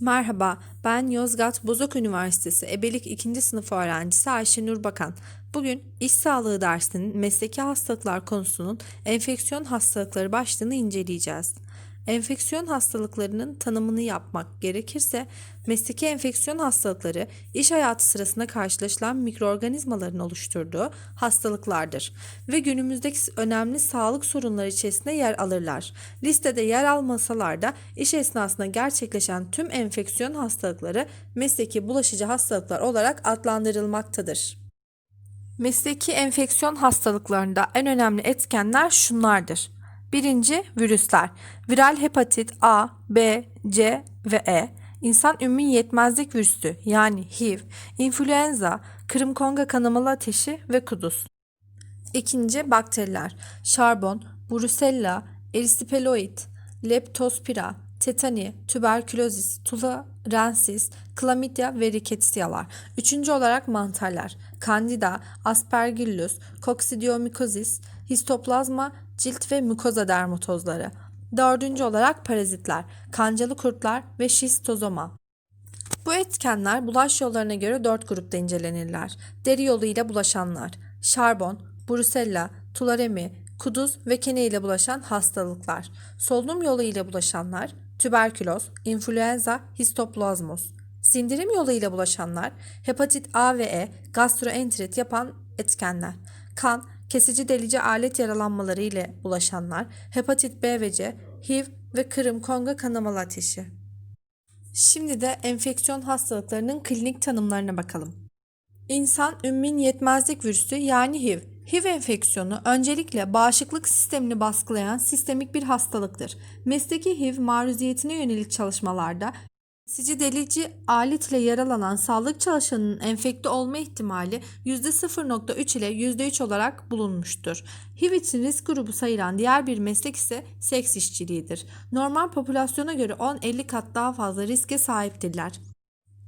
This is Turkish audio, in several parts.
Merhaba, ben Yozgat Bozok Üniversitesi Ebelik 2. sınıf öğrencisi Ayşenur Bakan. Bugün iş sağlığı dersinin mesleki hastalıklar konusunun enfeksiyon hastalıkları başlığını inceleyeceğiz. Enfeksiyon hastalıklarının tanımını yapmak gerekirse, mesleki enfeksiyon hastalıkları iş hayatı sırasında karşılaşılan mikroorganizmaların oluşturduğu hastalıklardır ve günümüzdeki önemli sağlık sorunları içerisinde yer alırlar. Listede yer almasalar da iş esnasında gerçekleşen tüm enfeksiyon hastalıkları mesleki bulaşıcı hastalıklar olarak adlandırılmaktadır. Mesleki enfeksiyon hastalıklarında en önemli etkenler şunlardır. Birinci virüsler. Viral hepatit A, B, C ve E, insan ümmi yetmezlik virüsü yani HIV, influenza, Kırım Konga kanamalı ateşi ve kuduz. İkinci bakteriler. Şarbon, Brusella, Erysipeloid, Leptospira, tetani, tüberkülozis, tularensis, klamidya ve rikettsiyalar. Üçüncü olarak mantarlar. Candida, Aspergillus, Coccidiomicosis, Histoplazma, cilt ve mukoza dermatozları. Dördüncü olarak parazitler, kancalı kurtlar ve şistozoma. Bu etkenler bulaş yollarına göre dört grupta incelenirler. Deri yoluyla bulaşanlar, şarbon, brusella, tularemi, kuduz ve kene ile bulaşan hastalıklar. Solunum yolu ile bulaşanlar, tüberküloz, influenza, histoplazmos. Sindirim yolu ile bulaşanlar, hepatit A ve E, gastroenterit yapan etkenler. Kan, kesici delici alet yaralanmaları ile bulaşanlar, hepatit B ve C, HIV ve Kırım Konga kanamalı ateşi. Şimdi de enfeksiyon hastalıklarının klinik tanımlarına bakalım. İnsan ümmin yetmezlik virüsü yani HIV. HIV enfeksiyonu öncelikle bağışıklık sistemini baskılayan sistemik bir hastalıktır. Mesleki HIV maruziyetine yönelik çalışmalarda kesici delici alet ile yaralanan sağlık çalışanının enfekte olma ihtimali %0.3 ile %3 olarak bulunmuştur. HIV için risk grubu sayılan diğer bir meslek ise seks işçiliğidir. Normal popülasyona göre 10-50 kat daha fazla riske sahiptirler.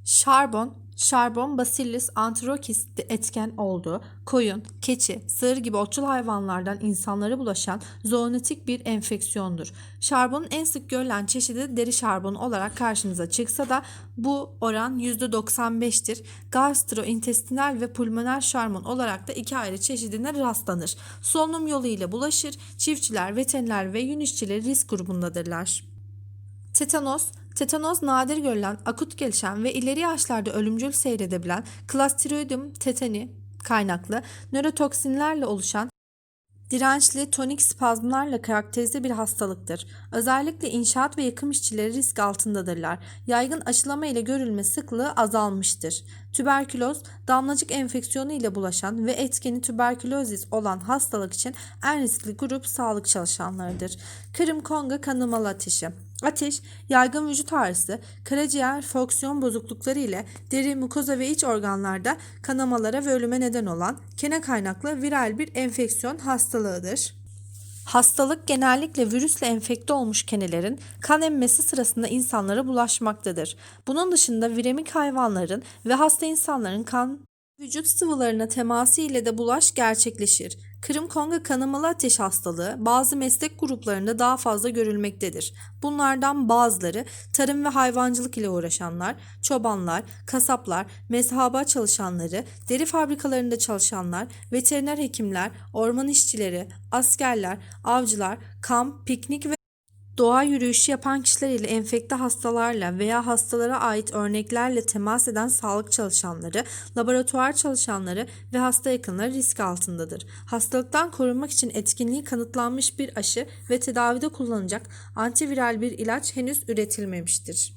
Şarbon, şarbon Bacillus anthracis etken olduğu koyun, keçi, sığır gibi otçul hayvanlardan insanlara bulaşan zoonotik bir enfeksiyondur. Şarbonun en sık görülen çeşidi deri şarbonu olarak karşımıza çıksa da bu oran %95'tir. Gastrointestinal ve pulmoner şarbon olarak da iki ayrı çeşidine rastlanır. Solunum yolu ile bulaşır. Çiftçiler, veteriner ve yün işçileri risk grubundadırlar. Tetanos, Tetanos nadir görülen, akut gelişen ve ileri yaşlarda ölümcül seyredebilen Clostridium tetani kaynaklı nörotoksinlerle oluşan dirençli tonik spazmlarla karakterize bir hastalıktır. Özellikle inşaat ve yakım işçileri risk altındadırlar. Yaygın aşılama ile görülme sıklığı azalmıştır. Tüberküloz, damlacık enfeksiyonu ile bulaşan ve etkeni tüberkülozis olan hastalık için en riskli grup sağlık çalışanlarıdır. Kırım Konga kanamalı ateşi Ateş, yaygın vücut ağrısı, karaciğer fonksiyon bozuklukları ile deri, mukoza ve iç organlarda kanamalara ve ölüme neden olan kene kaynaklı viral bir enfeksiyon hastalığıdır. Hastalık genellikle virüsle enfekte olmuş kenelerin kan emmesi sırasında insanlara bulaşmaktadır. Bunun dışında viremik hayvanların ve hasta insanların kan vücut sıvılarına teması ile de bulaş gerçekleşir. Kırım Konga kanamalı ateş hastalığı bazı meslek gruplarında daha fazla görülmektedir. Bunlardan bazıları tarım ve hayvancılık ile uğraşanlar, çobanlar, kasaplar, mezhaba çalışanları, deri fabrikalarında çalışanlar, veteriner hekimler, orman işçileri, askerler, avcılar, kamp, piknik ve doğa yürüyüşü yapan kişiler ile enfekte hastalarla veya hastalara ait örneklerle temas eden sağlık çalışanları, laboratuvar çalışanları ve hasta yakınları risk altındadır. Hastalıktan korunmak için etkinliği kanıtlanmış bir aşı ve tedavide kullanılacak antiviral bir ilaç henüz üretilmemiştir.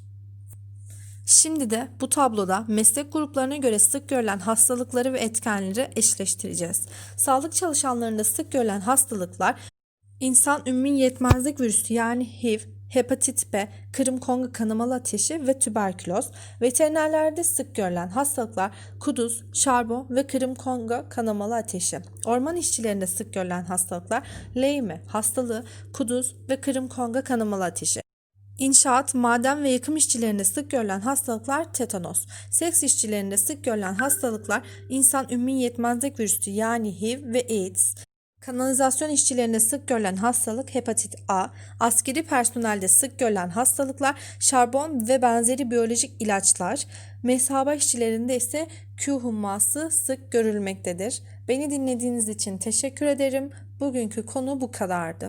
Şimdi de bu tabloda meslek gruplarına göre sık görülen hastalıkları ve etkenleri eşleştireceğiz. Sağlık çalışanlarında sık görülen hastalıklar İnsan ümmi yetmezlik virüsü yani HIV, hepatit B, Kırım Kongo kanamalı ateşi ve tüberküloz. Veterinerlerde sık görülen hastalıklar kuduz, şarbon ve Kırım Kongo kanamalı ateşi. Orman işçilerinde sık görülen hastalıklar leyme hastalığı, kuduz ve Kırım Kongo kanamalı ateşi. İnşaat, maden ve yakım işçilerinde sık görülen hastalıklar tetanos. Seks işçilerinde sık görülen hastalıklar insan ümmi yetmezlik virüsü yani HIV ve AIDS. Kanalizasyon işçilerinde sık görülen hastalık hepatit A, askeri personelde sık görülen hastalıklar şarbon ve benzeri biyolojik ilaçlar, meshaba işçilerinde ise Q humması sık görülmektedir. Beni dinlediğiniz için teşekkür ederim. Bugünkü konu bu kadardı.